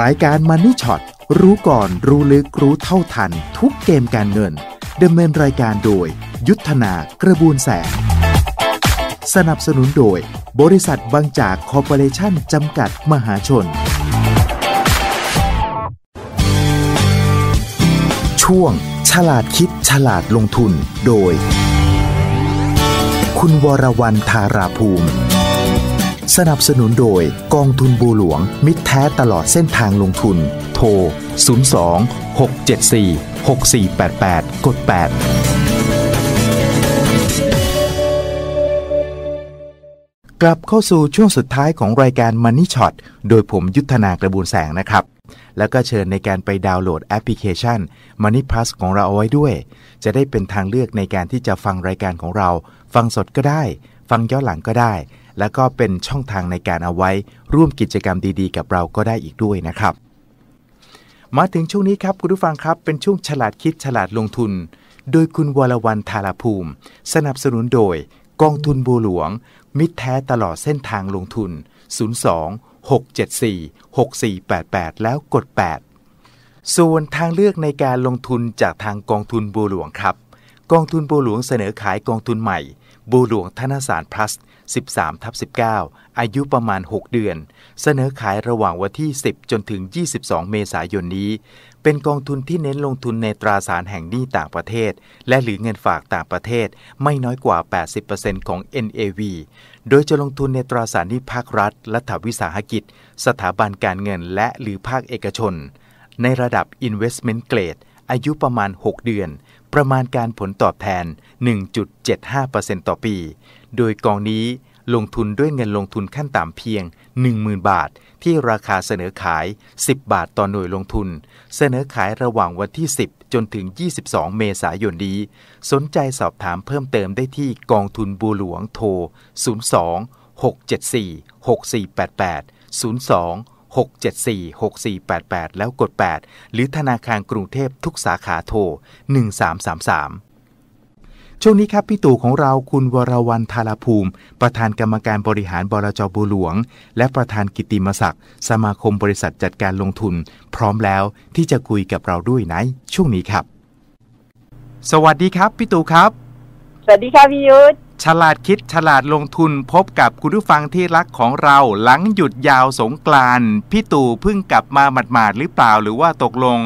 รายการมันนี่ช็อตรู้ก่อนรู้ลึกรู้เท่าทัน ทุกเกมการเงินดำเนินรายการโดย ยุทธนากระบวนแสง สนับสนุนโดย บริษัทบางจากคอร์ปอเรชั่นจำกัดมหาชน ช่วง ฉลาดคิดฉลาดลงทุนโดย คุณวรวรรณธาราภูมิ สนับสนุนโดยกองทุนบูหลวง มิตรแท้ตลอดเส้นทางลงทุน โทร 02 674 6488 กด 8 กลับเข้าสู่ช่วงสุดท้ายของรายการ Money Shot โดยผมยุทธนากระบูลแสงนะครับ แล้วก็เชิญในการไปดาวน์โหลดแอปพลิเคชัน Money Plus ของเราเอาไว้ด้วย จะได้เป็นทางเลือกในการที่จะฟังรายการของเรา ฟังสดก็ได้ ฟังย้อนหลังก็ได้ แล้วก็เป็นช่องทางในการเอาไว้ ร่วมกิจกรรมดีๆ กับเราก็ได้อีกด้วยนะครับ มาถึงช่วงนี้ครับคุณผู้ฟังครับเป็นช่วงฉลาดคิดฉลาดลงทุน โดยคุณวรวรรณธารภูมิ สนับสนุนโดย กองทุนบัวหลวง มิตรแท้ตลอดเส้นทางลงทุน 02 674 6488 แล้วกด 8 ส่วนทางเลือกในการลงทุนจากทางกองทุนบัวหลวงครับ กองทุนบัวหลวงเสนอขายกองทุนใหม่ บัวหลวงธนสาร plus 13ทับ19 อายุประมาณ 6 เดือน เสนอขายระหว่างวันที่ 10 จนถึง 22 เมษายนนี้ เป็นกองทุนที่เน้นลงทุนในตราสารแห่งหนี้ต่างประเทศ และหรือเงินฝากต่างประเทศไม่น้อยกว่า 80%ของ NAV โดยจะลงทุนในตราสารหนี้ภาครัฐ รัฐวิสาหกิจ สถาบันการเงินและหรือภาคเอกชน ในระดับ Investment Grade อายุประมาณ 6 เดือน ประมาณการผลตอบแทน 1.75%ต่อปี โดยกองนี้ลงทุนด้วยเงินลงทุนขั้นต่ำเพียง 10,000 บาท ที่ราคาเสนอขาย 10 บาทต่อหน่วยลงทุน เสนอขายระหว่างวันที่ 10 จนถึง 22 เมษายนนี้ สนใจสอบถามเพิ่มเติมได้ที่กองทุนบัวหลวงโทร 02 674 6488 02 674 6488 แล้วกด 8 หรือธนาคารกรุงเทพทุกสาขาโทร 1333ช่วงนี้ครับพี่ตู่ของเราคุณวรวรรณธารภูมิ ประธานกรรมการบริหารบรจบัวหลวง และประธานกิตติมศักดิ์สมาคมบริษัทจัดการลงทุน พร้อมแล้วที่จะคุยกับเราด้วยในช่วงนี้ครับ สวัสดีครับพี่ตู่ครับ สวัสดีค่ะพี่ยุทธ ฉลาดคิดฉลาดลงทุนพบกับคุณผู้ฟังที่รักของเราหลังหยุดยาวสงกรานต์พี่ตู่เพิ่งกลับมาหมาดๆหรือเปล่าหรือว่าตกลง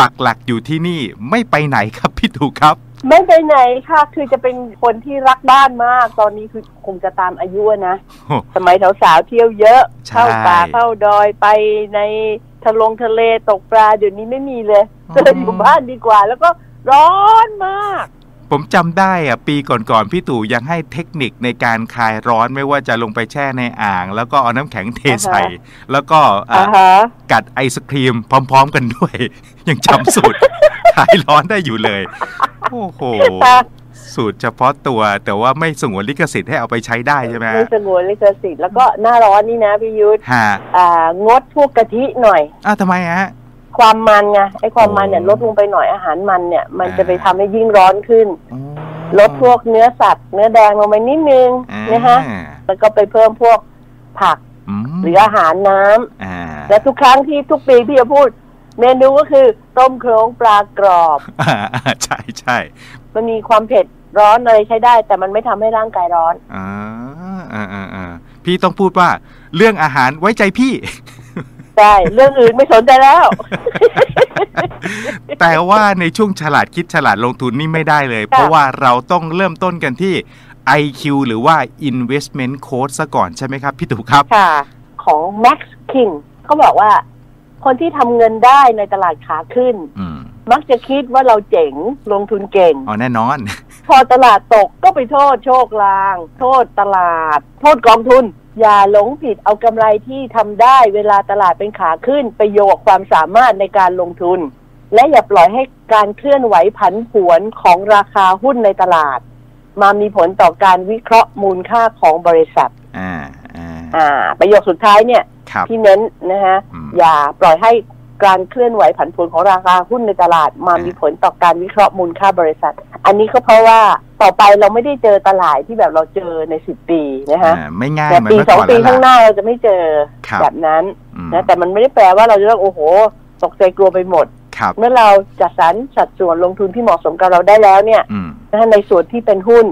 ปักหลักอยู่ที่นี่ไม่ไปไหนครับพี่ตู่ครับ ไม่ไปไหนค่ะ คือจะเป็นคนที่รักบ้านมาก ตอนนี้คือคงจะตามอายุอะนะโอ้สมัยสาวๆเที่ยวเยอะใช่เข้าป่าเข้าดอยไปในทะลงทะเลตกปลาเดี๋ยวนี้ไม่มีเลยเลยอยู่บ้านดีกว่า แล้วก็ร้อนมาก ผมจำได้อะปีก่อนๆพี่ตู่ยังให้เทคนิคในการคลายร้อนไม่ว่าจะลงไปแช่ในอ่าง แล้วก็เอาน้ำแข็งเทใส่อ่าฮะแล้วก็อะอ่าฮะกัดไอศครีมพร้อม ๆ กันด้วย ยังจำสูตรคลายร้อนได้อยู่เลย โอ้โหสูตรเฉพาะตัวแต่ว่าไม่สงวนลิขสิทธิ์ให้เอาไปใช้ได้ใช่ไหมไม่สงวนลิขสิทธิ์แล้วก็หน้าร้อนนี่นะพี่ยุทธฮะอ่างดพวกกะทิหน่อยอ้าวทำไมฮะ ความมันไงไอ้ความมันเนี่ยโอ้ลดลงไปหน่อยอาหารมันเนี่ย มันอ่าจะไปทำให้ยิ่งร้อนขึ้นอ๋อลดพวกเนื้อสัตว์ เนื้อแดงลงไปนิดนึงอ่านะฮะแล้วก็ไปเพิ่มพวกผักมหรืออาหารน้ำอ่าและทุกครั้งที่ทุกปีพี่จะพูด เมนูก็คือต้มโครงปลากรอบอ่าอ่าใช่ใช่มันมีความเผ็ดร้อนอะไรใช้ได้ แต่มันไม่ทำให้ร่างกายร้อนอ่าอ่าอ่าอ่าพี่ต้องพูดว่าเรื่องอาหารไว้ใจพี่ ใช่เรื่องอื่นไม่สนใจแล้ว แต่ว่าในช่วงฉลาดคิดฉลาดลงทุนนี่ไม่ได้เลย เพราะว่าเราต้องเริ่มต้นกันที่ IQ หรือว่า Investment Code ซะก่อนใช่ไหมครับ พี่ตู่ครับ ค่ะ ของ Max King เขาบอกว่า คนที่ทำเงินได้ในตลาดขาขึ้นอืมมักจะคิดว่าเราเจ๋งลงทุนเก่ง อ๋อ แน่นอน พอตลาดตกก็ไปโทษโชคลาง โทษตลาด โทษกองทุน อย่าหลงผิดเอากำไรที่ทำได้เวลาตลาดเป็นขาขึ้นไปโยกความสามารถในการลงทุน และอย่าปล่อยให้การเคลื่อนไหวผันผวนของราคาหุ้นในตลาด มามีผลต่อการวิเคราะห์มูลค่าของบริษัท อ่า อ่า อ่า ประโยคสุดท้ายเนี่ย ครับ ที่เน้นนะฮะอืม อย่าปล่อยให้ การเคลื่อนไหวผันผวนของราคาหุ้นในตลาดมาอ่ามีมีผลต่อการวิเคราะห์มูลค่าบริษัท อันนี้ก็เพราะว่าต่อไปเราไม่ได้เจอตลาดที่แบบเราเจอในสิบปีนะคะอ่าไม่ง่ายแต่เหมือนปีเมื่อสองก่อนปีแล้วข้างหล่ะน้าเราจะไม่เจอครับแบบนั้นอืมนะแต่มันไม่ได้แปลว่าเราจะต้องโอ้โห ตกใจกลัวไปหมดครับเมื่อเราจัดสรรสัดส่วนลงทุนที่เหมาะสมกับเราได้แล้วเนี่ยอืมนะคะในส่วนที่เป็นหุ้น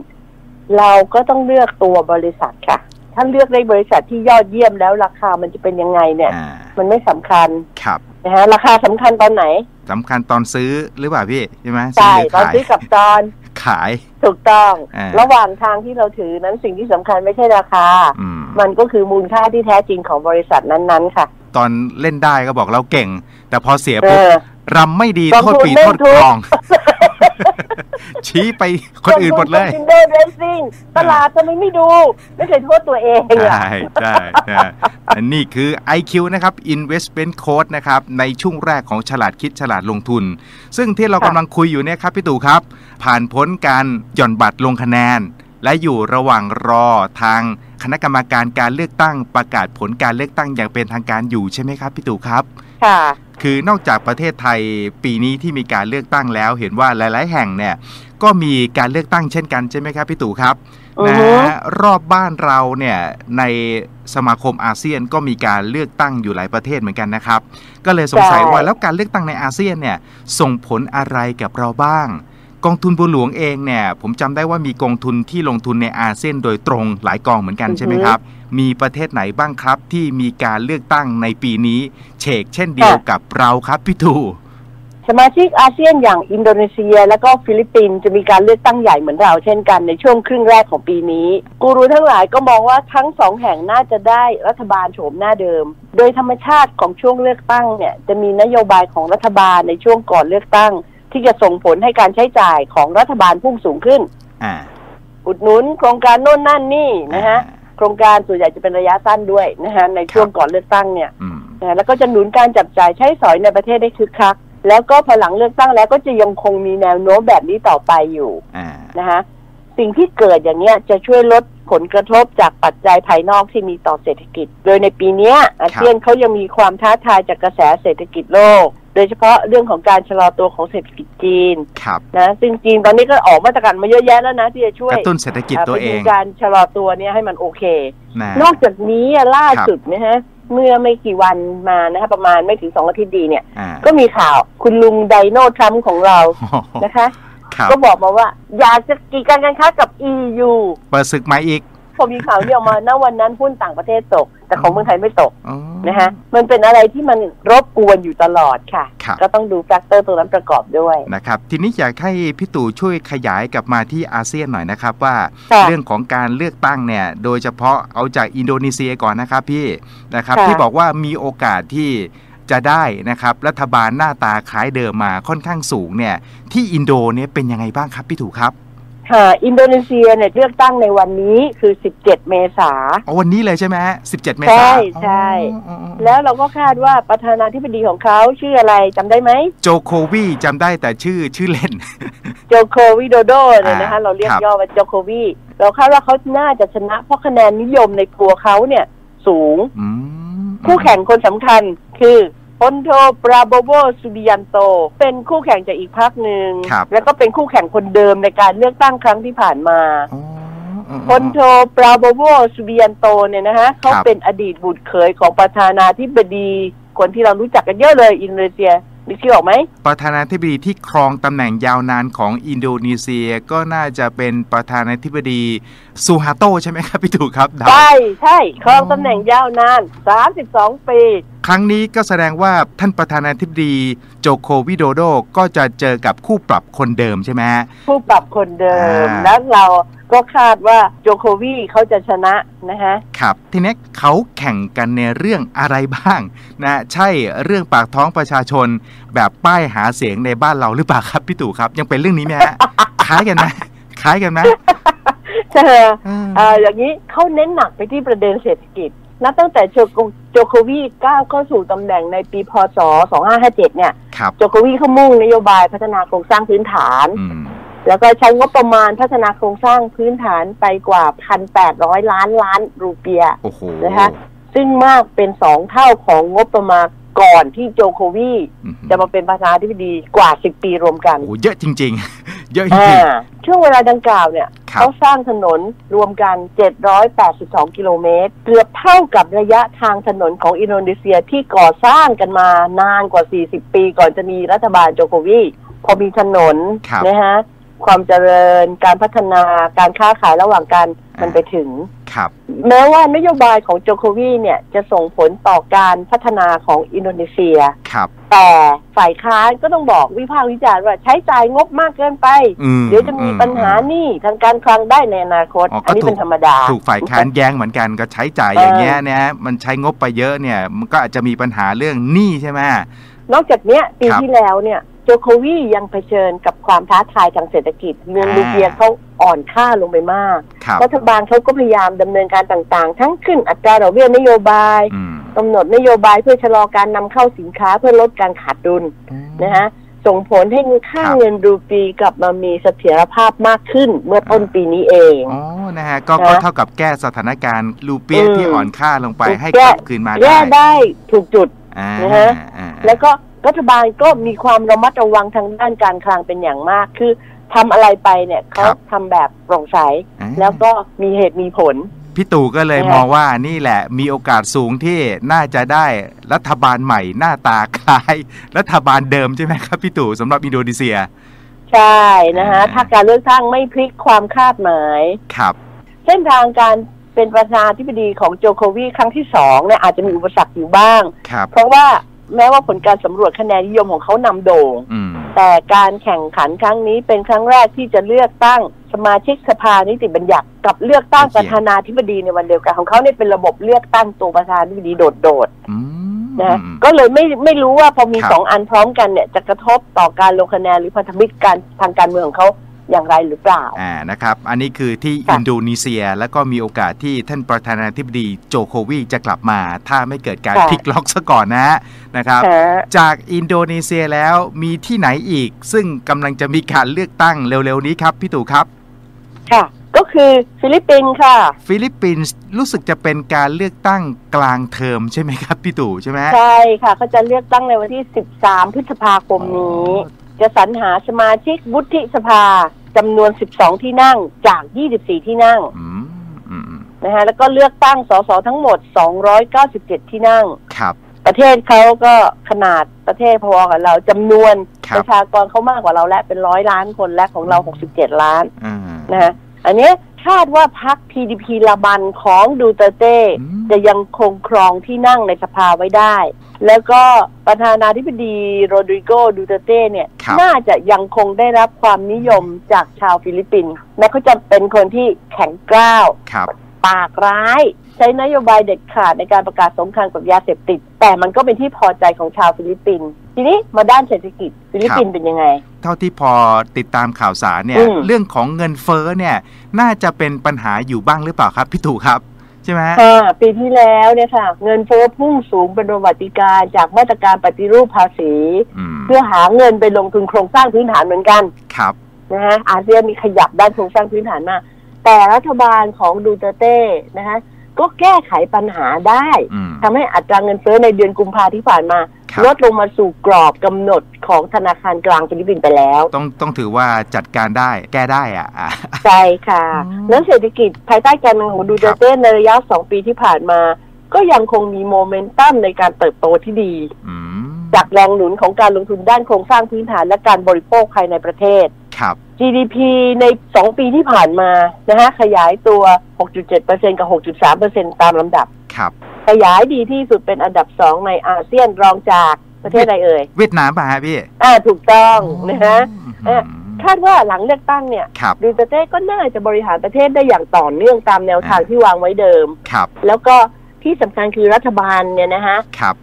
เราก็ต้องเลือกตัวบริษัทค่ะ ถ้าเลือกได้บริษัทที่ยอดเยี่ยมแล้วราคามันจะเป็นยังไงเนี่ยอ่ามันไม่สำคัญครับ นะฮะราคาสำคัญตอนไหนสำคัญตอนซื้อหรือเปล่าพี่ใช่ไหมใช่หรืตอนขายซื้อกับตอนขายถูกต้องอ่าระหว่างทางที่เราถือนั้นสิ่งที่สำคัญไม่ใช่ราคาอืมมันก็คือมูลค่าที่แท้จริงของบริษัทนั้นๆ ค่ะ ตอนเล่นได้ก็บอกเราเก่ง แต่พอเสียเอปุ๊บอรำไม่ดีกองโทษทุนปีเล่โทนษทุกกอง ชี้ไปคนอื่นหมดเลยซินเดอร์เรสซิ่งตลาดทำไมไม่ดู ไม่เคยโทษตัวเองอะใช่ใช่ใช่อันนี้คือ IQ นะครับ Investment Code นะครับ ในช่วงแรกของฉลาดคิดฉลาดลงทุน ซึ่งที่เรากำลังคุยอยู่เนี่ยครับพี่ตู่ครับ ผ่านพ้นการหย่อนบัตรลงคะแนน และอยู่ระหว่างรอทางคณะกรรมการการเลือกตั้งประกาศผลการเลือกตั้งอย่างเป็นทางการอยู่ใช่ไหมครับพี่ตู่ครับ ค่ะ คือนอกจากประเทศไทยปีนี้ที่มีการเลือกตั้งแล้ว เห็นว่าหลาย ๆ แห่งเนี่ยก็มีการเลือกตั้งเช่นกันใช่ไหมครับพี่ตู่ครับอือนะฮึฮะรอบบ้านเราเนี่ยในสมาคมอาเซียนก็มีการเลือกตั้งอยู่หลายประเทศเหมือนกันนะครับ ก็เลยสงสัยว่าแล้วการเลือกตั้งในอาเซียนเนี่ยส่งผลอะไรกับเราบ้าง กองทุนบัวหลวงเองเนี่ยผมจำได้ว่ามีกองทุนที่ลงทุนในอาเซียนโดยตรงหลายกองเหมือนกันใช่ไหมครับ มีประเทศไหนบ้างครับที่มีการเลือกตั้งในปีนี้เฉกเช่นเดียวกับเราครับพี่ตู่สมาชิกอาเซียนอย่างอินโดนีเซีย และก็ฟิลิปปินส์จะมีการเลือกตั้งใหญ่เหมือนเราเช่นกันในช่วงครึ่งแรกของปีนี้ กูรูทั้งหลายก็มองว่าทั้งสองแห่งน่าจะได้รัฐบาลโฉมหน้าเดิม โดยธรรมชาติของช่วงเลือกตั้งเนี่ยจะมีนโยบายของรัฐบาลในช่วงก่อนเลือกตั้ง ที่จะส่งผลให้การใช้จ่ายของรัฐบาลพุ่งสูงขึ้น อ่า อุดหนุนโครงการโน่นนั่นนี่นะฮะ โครงการส่วนใหญ่จะเป็นระยะสั้นด้วยนะฮะในช่วงก่อนเลือกตั้งเนี่ยอืมนะแล้วก็จะหนุนการจับจ่ายใช้สอยในประเทศได้คึกคัก แล้วก็พอหลังเลือกตั้งแล้วก็จะยังคงมีแนวโน้มแบบนี้ต่อไปอยู่อ่า นะคะสิ่งที่เกิดอย่างเนี้ยจะช่วยลดผลกระทบจากปัจจัยภายนอกที่มีต่อเศรษฐกิจ โดยในปีเนี้ยอาเซียนเขายังมีความท้าทายจากกระแสเศรษฐกิจโลก โดยเฉพาะเรื่องของการชะลอตัวของเศรษฐกิจจีนครับนะซึ่งจีนตอนนี้ก็ออกมาตรการมาเยอะแยะแล้วนะ ที่จะช่วยกระตุ้นเศรษฐกิจตัวเอพยุงการชะลอตัวเนี้ยให้มันโอเคนะนอกจากนี้อะล่าสุดนะฮะเมื่อไม่กี่วันมานะคะประมาณไม่ถึงสองอาทิตย์ดีเนี่ยอ่าก็มีข่าวคุณลุงไดโนทรัมป์ของเรานะคะครับก็บอกมาว่า อยากจะกีดการการค้ากับ EU เปิดศึกใหม่อีก พอมีข่าวนี้ออกมาณวันนั้นหุ้นต่างประเทศตก แต่ของเมืองไทยไม่ตกอ๋อนะฮะมันเป็นอะไรที่มันรบกวนอยู่ตลอดค่ะครับก็ต้องดูแฟกเตอร์ตรงนั้นประกอบด้วยนะครับทีนี้อยากให้พี่ตู่ช่วยขยายกลับมาที่อาเซียนหน่อยนะครับว่าค่ะเรื่องของการเลือกตั้งเนี่ยโดยเฉพาะเอาจากอินโดนีเซียก่อนนะครับพี่นะครับค่ะที่บอกว่ามีโอกาสที่จะได้นะครับรัฐบาลหน้าตาคล้ายเดิมมาค่อนข้างสูงเนี่ยที่อินโดเนี่ยเป็นยังไงบ้างครับพี่ตู่ครับ ค่ะ อินโดนีเซียเนี่ยเลือกตั้งในวันนี้คือ 17 เมษาอ๋อวันนี้เลยใช่ไหมฮะ17 เมใช่ษายนใช่อ๋ออ๋ออ๋อแล้วเราก็คาดว่าประธานาธิบดีของเขาชื่ออะไรจำได้ไหมโจโควีจำได้แต่ชื่อชื่อเล่น โจโควิโดโดเนี่ยนะคะอ่าเราเรียกครับย่อว่าโจโควีเราคาดว่าเขาน่าจะชนะเพราะคะแนนนิยมในตัวเขาเนี่ยสูงอืมคู่แข่งคนสำคัญคือพ ลโทปราโบโวสุบิยันโต เป็นคู่แข่งจากอีกพรรคหนึ่ง ครับแล้วก็เป็นคู่แข่งคนเดิมในการเลือกตั้งครั้งที่ผ่านมาอ๋ออ๋อพลโทปราโบโวสุบิยันโตเนี่ยนะฮะเขาครับ เป็นอดีตบุตรเขยของประธานาธิบดีคนที่เรารู้จักกันเยอะเลยอินโดนีเซีย มีชื่อออกไหมประธานาธิบดีที่ครองตำแหน่งยาวนานของอินโดนีเซียก็น่าจะเป็นประธานาธิบดีซูฮาโตใช่ไหมครับพี่ตู่ครับเดาใช่ใช่ครองอ๋อตำแหน่งยาวนาน 32 ปี ครั้งนี้ก็แสดงว่าท่านประธานาธิบดีโจโควิโดโดก็จะเจอกับคู่ปรับคนเดิมใช่ไหมฮะผู้ปรับคนเดิมอ่าแล้วเรา ก็คาดว่าโจโควีเขาจะชนะนะฮะครับทีนี้เขาแข่งกันในเรื่องอะไรบ้างนะใช่เรื่องปากท้องประชาชน แบบป้ายหาเสียงในบ้านเราหรือเปล่าครับพี่ตู่ครับ ยังเป็นเรื่องนี้ไหมฮะคล้ายกันไหมคล้ายกันไหมเอออืมเอ่ออย่างนี้เขาเน้นหนักไปที่ประเด็นเศรษฐกิจนับตั้งแต่โจโคโจโควีก้าวเข้าสู่ตำแหน่งในปีพศ 2557 เนี่ยครับโจโควีเขามุ่งนโยบายพัฒนาโครงสร้างพื้นฐานอืม แล้วก็ใช้งบประมาณพัฒนาโครงสร้างพื้นฐานไปกว่า 1,800 ล้านล้านรูเปียโอ้โหนะคะซึ่งมากเป็นสองเท่าของงบประมาณก่อนที่โจโควีอืมจะมาเป็นประธานาธิบดีกว่า 10 ปีรวมกันโอ้เยอะจริง ๆ เยอะจอ่าริงช่วงเวลาดังกล่าวเนี่ยครับเขาสร้างถนนรวมกัน 782 กิโลเมตร เกือบเท่ากับระยะทางถนนของอินโดนีเซียที่ก่อสร้างกันมานานกว่า 40 ปีก่อนจะมีรัฐบาลโจโควีพอมีถนนครับนะฮะ ความเจริญ การพัฒนาการค้าขายระหว่างกันมันไปถึงๆครับ แม้ว่านโยบายของโจโควีเนี่ยจะส่งผลต่อการพัฒนาของอินโดนีเซีย ครับ แต่ฝ่ายค้านก็ต้องบอกวิพากษ์วิจารณ์ว่าใช้จ่ายงบมากเกินไป อืมเดี๋ยวจะมีปัญหาหนี้ทางการคลังได้ในอนาคต อ๋อก็ อันนี้ถูกเป็นธรรมดา ถูกฝ่ายค้านแย้งเหมือนกันก็ใช้จ่ายอย่างเงี้ยนะมันใช้งบไปเยอะเนี่ย มันก็อาจจะมีปัญหาเรื่องหนี้ใช่ไหม นอกจากเนี้ยปีครับ ที่แล้วเนี่ย โจโควียังเผชิญกับความท้าทายทางเศรษฐกิจเงินอ่ารูเปียเขาอ่อนค่าลงไปมากครับรัฐบาลเขาก็พยายามดำเนินการต่างๆ ทั้งขึ้นอัตราดอกเบี้ยนโยบายอืมกำหนดนโยบายเพื่อชะลอการนำเข้าสินค้าเพื่อลดการขาดดุลนะฮะส่งผลให้ค่าครับเงินรูปีกลับมามีเสถียรภาพมากขึ้นเมื่อต้นปีนี้เองอ๋อนะฮะก็นะก็เท่ากับแก้สถานการณ์รูเปียอืมที่อ่อนค่าลงไปให้แก้กลับคืนมาแก้ได้ได้ถูกจุดอ่านะฮะอ่าแล้วก็ รัฐบาลก็มีความระมัดระวังทางด้านการคลังเป็นอย่างมาก คือทำอะไรไปเนี่ยเขาทำแบบโปร่งใสอ่าแล้วก็มีเหตุมีผลพี่ตู่ก็เลยนะฮะมองว่านี่แหละมีโอกาสสูงที่น่าจะได้รัฐบาลใหม่หน้าตาคล้าย รัฐบาลเดิมใช่ไหมครับพี่ตู่สำหรับอินโดนีเซีย ใช่นะฮะอ่าถ้าการเลือกตั้งไม่พลิกความคาดหมายครับ เส้นทางการเป็นประธานาธิบดีของโจโควีครั้งที่สองเนี่ยอาจจะมีอุปสรรคอยู่บ้างครับเพราะว่า แม้ว่าผลการสำรวจคะแนนนิยมของเขานำโด่งอืมแต่การแข่งขันครั้งนี้เป็นครั้งแรกที่จะเลือกตั้งสมาชิกสภานิติบัญญัติกับเลือกตั้งโอเคประธานาธิบดีในวันเดียวกันของเขาเนี่ยเป็นระบบเลือกตั้งตัวประธานาธิบดีโดดอืมๆนะก็เลยไม่ไม่รู้ว่าพอมีครับสองอันพร้อมกันเนี่ยจะกระทบต่อการลงคะแนนหรือพันธมิตรการทางการเมืองของเขา อย่างไรหรือเปล่าอ่านะครับ อันนี้คือที่ค่ะอินโดนีเซียแล้วก็มีโอกาสที่ท่านประธานาธิบดีโจโควีจะกลับมา ถ้าไม่เกิดการค่ะพลิกล็อกซะก่อนนะนะครับฮะจากอินโดนีเซียแล้วมีที่ไหนอีก ซึ่งกำลังจะมีการเลือกตั้งเร็วๆนี้ครับพี่ตู่ครับค่ะก็คือฟิลิปปินส์ค่ะ ฟิลิปปินส์รู้สึกจะเป็นการเลือกตั้งกลางเทอมใช่ไหมครับพี่ตู่ใช่ไหมใช่ค่ะเขาจะเลือกตั้งในวันที่ 13 พฤษภาคมนี้ จะสรรหาสมาชิกวุฒิสภาจำนวน 12 ที่นั่งจาก 24 ที่นั่งอืมอืมอืมนะฮะแล้วก็เลือกตั้งสสทั้งหมด 297 ที่นั่งครับ ประเทศเขาก็ขนาดประเทศพอๆกับเราจำนวนครัปบระชากรเขามากกว่าเราและเป็นร้อยล้านคนและของเรา 67 ล้านอ่านะฮะอันเนี้ยคาดว่าพรรค PDP ลาบันของดูเตอร์เต้อืมจะยังคงครองที่นั่งในสภาไว้ได้ แล้วก็ประธานาธิบดีโรดริโกดูเตอร์เต้เนี่ย ครับ น่าจะยังคงได้รับความนิยมจากชาวฟิลิปปินส์และเขาจะเป็นคนที่แข็งกร้าว ครับ ปากร้าย ใช้นโยบายเด็ดขาดในการประกาศสงครามกับยาเสพติด แต่มันก็เป็นที่พอใจของชาวฟิลิปปินส์ทีนี้มาด้านเศรษฐกิจฟิลิปปินส์เป็นยังไง เท่าที่พอติดตามข่าวสารเนี่ย อืม เรื่องของเงินเฟ้อเนี่ย น่าจะเป็นปัญหาอยู่บ้างหรือเปล่าครับพี่ตู่ครับ ใช่ไหมค่ะปีที่แล้วเนี่ยค่ะ เงินเฟ้อพุ่งสูงเป็นประวัติการณ์จากมาตรการปฏิรูปภาษีอืมเพื่อหาเงินไปลงทุนโครงสร้างพื้นฐานเหมือนกันครับนะฮะอาเซียนมีขยับด้านโครงสร้างพื้นฐานมากแต่รัฐบาลของดูเตอร์เต้นะฮะ ก็แก้ไขปัญหาได้อืมทำให้อัตราเงินเฟ้อในเดือนกุมภาที่ผ่านมาครับลดลงมาสู่กรอบกำหนดของธนาคารกลางฟิลิปปินส์ไปแล้ว ต้องต้องถือว่าจัดการได้แก้ได้อะอะใช่ค่ะอืมแล้วเศรษฐกิจภายใต้การเมืองของดูเตอร์เต้ในระยะสองปีที่ผ่านมา ก็ยังคงมีโมเมนตัมในการเติบโตที่ดีอืมจากแรงหนุนของการลงทุนด้านโครงสร้างพื้นฐานและการบริโภคภายในประเทศครับ GDP ใน 2 ปีที่ผ่านมานะฮะขยายตัว 6.7%กับ 6.3%ตามลำดับ ครับ ขยายดีที่สุดเป็นอันดับ 2 ในอาเซียนรองจากประเทศอะไรเอ่ย เวียดนามป่ะฮะพี่อ่าถูกต้องนะฮะเอ่ออืมคาดว่าหลังเลือกตั้งเนี่ยครับดูเตอร์เต้ก็น่าจะบริหารประเทศได้อย่างต่อเนื่องตามแนวทางอ่าที่วางไว้เดิม ครับ แล้วก็ที่สำคัญคือรัฐบาลเนี่ยนะฮะครับ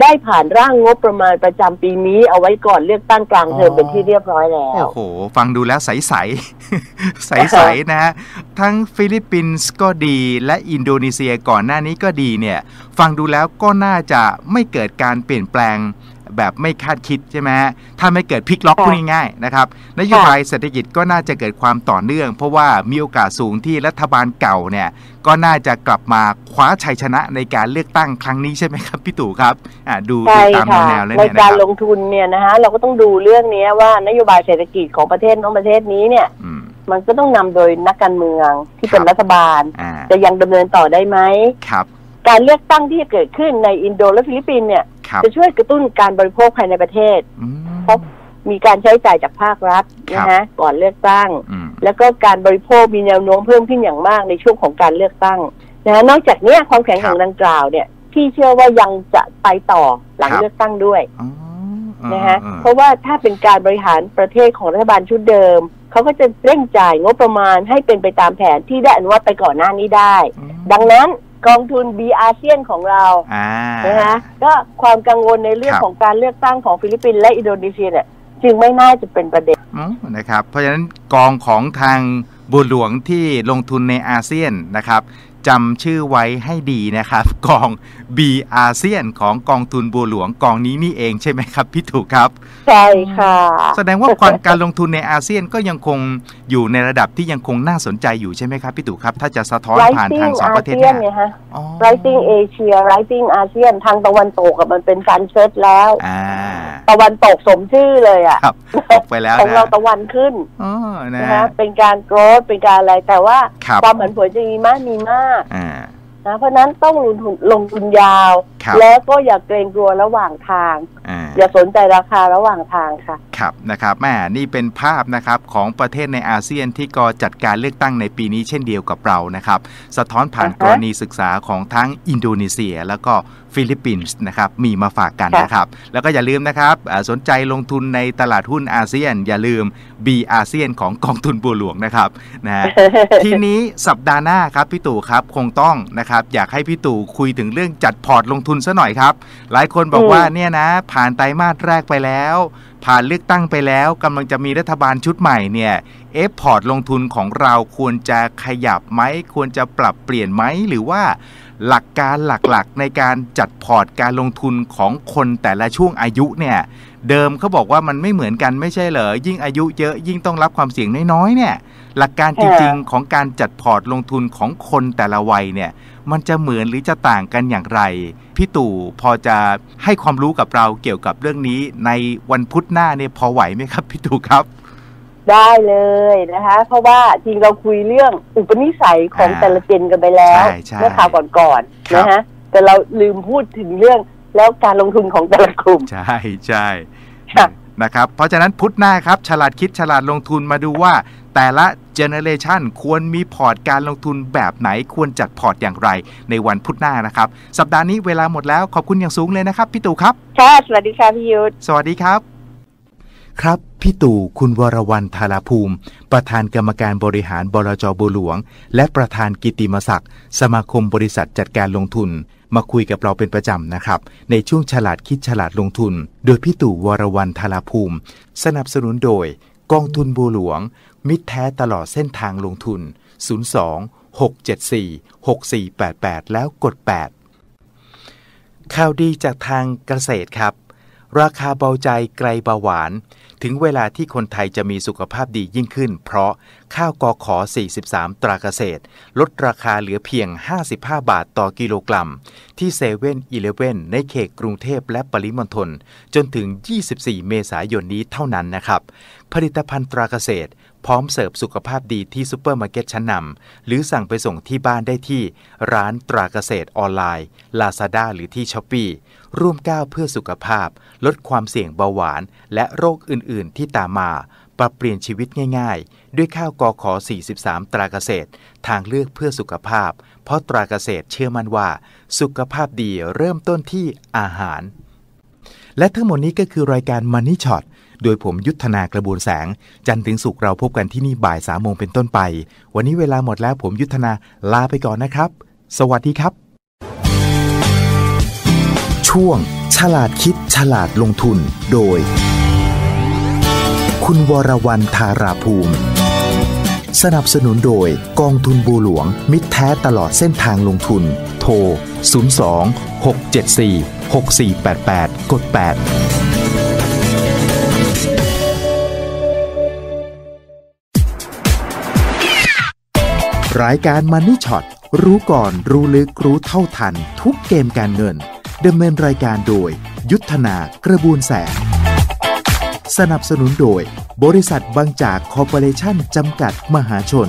ได้ผ่านร่างงบประมาณประจำปีนี้เอาไว้ก่อนเลือกตั้งกลางเทอมอ๋อเป็นที่เรียบร้อยแล้ว โอ้โห ฟังดูแล้วใสๆใสๆนะฮะ ทั้งฟิลิปปินส์ก็ดีและอินโดนีเซียก่อนหน้านี้ก็ดีเนี่ย ฟังดูแล้วก็น่าจะไม่เกิดการเปลี่ยนแปลง แแบบไม่คาดคิดใช่ไหมถ้าไม่เกิดพลิกล็อกค่ะพูดง่ายๆนะครับนโยบายเศรษฐกิจก็น่าจะเกิดความต่อเนื่อง เพราะว่ามีโอกาสสูงที่รัฐบาลเก่าเนี่ยก็น่าจะกลับมาคว้าชัยชนะในการเลือกตั้งครั้งนี้ใช่ไหมครับพี่ตู่ครับอ่าดูดูใช่ตามค่ะแนวๆแล้วในเนี่ยนะการคลรับงทุนเนี่ยนะฮะเราก็ต้องดูเรื่องนี้ว่านโยบายเศรษฐกิจของประเทศน้องประเทศนี้เนี่ยอืมมันก็ต้องนำโดยนักการเมืองที่ครับเป็นรัฐบาลอ่าจะยังดำเนินต่อได้ไหมครับ การเลือกตั้งที่จะเกิดขึ้นในอินโดและฟิลิปปินส์เนี่ยครับ จะช่วยกระตุ้นการบริโภคภายในประเทศอืมเพราะมีการใช้จ่ายจากภาครัฐครันะบฮะก่อนเลือกตั้งอืมแล้วก็การบริโภคมีแนวโน้มเพิ่มขึ้นอย่างมากในช่วงของการเลือกตั้งนะฮะนอกจากเนี้ยความแข็งแกร่งดังกล่าวเนี่ยที่เชื่อว่ายังจะไปต่อหลังเลือกตั้งด้วยอ๋อนะฮะอืมเพราะว่าถ้าเป็นการบริหารประเทศของรัฐบาลชุดเดิมเขาก็จะเร่งจ่ายงบประมาณให้เป็นไปตามแผนที่ได้อนุมัติไปก่อนหน้านี้ได้อืมดังนั้น กองทุน B อาเซียนของเราอ่านะคะก็ความกังวลในเรื่องครับของการเลือกตั้งของฟิลิปปินส์และอินโดนีเซียเนี่ยจึงไม่น่าจะเป็นประเด็นอ๋อนะครับเพราะฉะนั้นกองของทางบัวหลวงที่ลงทุนในอาเซียนนะครับจำชื่อไว้ให้ดีนะครับ กอง B อาเซียนของกองทุนบัวหลวงกองนี้นี่เองใช่ไหมครับพี่ถูกครับ ใช่ค่ะ แสดงว่าความการลงทุนในอาเซียนก็ยังคงอยู่ในระดับที่ยังคงน่าสนใจอยู่ใช่ไหมครับพี่ตู่ครับ ถ้าจะสะท้อนผ่านทางสองประเทศเซียนเนไงยฮะอ๋อ Rising Asia Rising อาเซียนทางตะวันตกกับมันเป็นการเชิดแล้วอ่าตะวันตกสมชื่อเลยอะครับตกไปแล้วของนะเราตะวันขึ้นอ๋อนะนะฮะเป็นการโกรธเป็นการอะไรแต่ว่าครับความผันผวนจะมีมากมีมากอ่า นะเพราะฉะนั้นต้องลงทุนลงทุนยาวครับแล้วก็อย่าเกรงกลัวระหว่างทางอ่าอย่าสนใจราคาระหว่างทางค่ะ ครับนะครับแม่นี่เป็นภาพนะครับของประเทศในอาเซียนที่ก็จัดการเลือกตั้งในปีนี้เช่นเดียวกับเรานะครับ สะท้อนผ่านอ่าฮะกรณีศึกษาของทั้งอินโดนีเซีย แล้วก็ฟิลิปปินส์นะครับมีมาฝากกันค่ะนะครับ แล้วก็อย่าลืมนะครับอ่าสนใจลงทุนในตลาดหุ้นอาเซียน อย่าลืม B อาเซียนของกองทุนบัวหลวงนะครับนะฮะทีนี้สัปดาห์หน้าครับพี่ตู่ครับคงต้องนะครับอยากให้พี่ตู่คุยถึงเรื่องจัดพอร์ตลงทุนซะหน่อยครับ หลายคนบอกอืมว่าเนี่ยนะผ่านไตรมาสแรกไปแล้ว ผ่านเลือกตั้งไปแล้วกำลังจะมีรัฐบาลชุดใหม่เนี่ยเอฟพอร์ตลงทุนของเราควรจะขยับไหมควรจะปรับเปลี่ยนไหมหรือว่าหลักการหลักๆในการจัดพอร์ตการลงทุนของคนแต่ละช่วงอายุเนี่ยเดิมเขาบอกว่ามันไม่เหมือนกันไม่ใช่เหรอยิ่งอายุเยอะยิ่งต้องรับความเสี่ยงน้อยๆเนี่ย หลักการจริงๆ ของการจัดพอร์ตลงทุนของคนแต่ละวัยเนี่ยมันจะเหมือนหรือจะต่างกันอย่างไร พี่ตู่พอจะให้ความรู้กับเราเกี่ยวกับเรื่องนี้ในวันพุธหน้าเนี่ยพอไหวไหมครับพี่ตู่ครับ ได้เลยนะคะ เพราะว่าจริงเราคุยเรื่องอุปนิสัยของอ่าแต่ละเจนกันไปแล้วใช่ใช่เมื่อข่าวก่อนครัๆบนะฮะแต่เราลืมพูดถึงเรื่องแล้วการลงทุนของแต่ละกลุ่ม ใช่ใช่ค่ะนะครับเพราะฉะนั้นพุธหน้าครับ ฉลาดคิดฉลาดลงทุนมาดูว่า แต่ละเจเนเรชันควรมีพอร์ตการลงทุนแบบไหนควรจัดพอร์ตอย่างไรในวันพุธหน้านะครับ สัปดาห์นี้เวลาหมดแล้วขอบคุณอย่างสูงเลยนะครับ พี่ตู่ครับค่ะสวัสดีค่ะพี่ยุทธสวัสดีครับ ครับพี่ตู่คุณวรวรรณธาราภูมิ ประธานกรรมการบริหารบลจบัวหลวง และประธานกิติมศักดิ์ สมาคมบริษัทจัดการลงทุน มาคุยกับเราเป็นประจำนะครับ ในช่วงฉลาดคิดฉลาดลงทุน โดยพี่ตู่วรวรรณธาราภูมิ สนับสนุนโดย กองทุนบัวหลวง มิตรแท้ตลอดเส้นทางลงทุน 02 674 6488 แล้วกด 8 ข่าวดีจากทางเกษตรครับ ราคาเบาใจไกลเบาหวาน ถึงเวลาที่คนไทยจะมีสุขภาพดียิ่งขึ้น เพราะข้าวกอขอ 43 ตราเกษตร ลดราคาเหลือเพียง 55 บาทต่อกิโลกรัม ที่เซเว่นอีเลเว่นในเขตกรุงเทพและปริมณฑลจนถึง 24 เมษายนนี้เท่านั้นนะครับ ผลิตภัณฑ์ตราเกษตร พร้อมเสิร์ฟสุขภาพดีที่ซูเปอร์มาร์เก็ตชั้นนำหรือสั่งไปส่งที่บ้านได้ที่ ร้านตราเกษตรออนไลน์ Lazada หรือที่ s h อ p e e ร่วมก้าวเพื่อสุขภาพ ลดความเสี่ยงเบาหวาน และโรคอื่น ๆ ที่ตามมา ปรับเปลี่ยนชีวิตง่าย ๆ ด้วยข้าวกอขอ 43 ตราเกษตร ทางเลือกเพื่อสุขภาพ เพราะตราเกษตรเชื่อมั่นว่า สุขภาพดีเริ่มต้นที่อาหาร และทั้งหมดนี้ก็คือรายการ Money Shot โดยผมยุทธนากระบวนแสง จันทร์ถึงสุกร์เราพบกันที่นี่บ่ายสามโมงเป็นต้นไป วันนี้เวลาหมดแล้วผมยุทธนาลาไปก่อนนะครับ สวัสดีครับ ช่วง ฉลาดคิดฉลาดลงทุน โดย คุณวรวรรณธาราภูมิ สนับสนุนโดยกองทุนบูหลวง มิตรแท้ตลอดเส้นทางลงทุน โทร 02 674 6488 กด 8 รายการมันนี่ช็อตรู้ก่อนรู้ลึกรู้เท่าทัน ทุกเกมการเงินดำเนินรายการโดย ยุทธนากระบวนแสง สนับสนุนโดย บริษัทบางจากคอร์ปอเรชั่นจำกัดมหาชน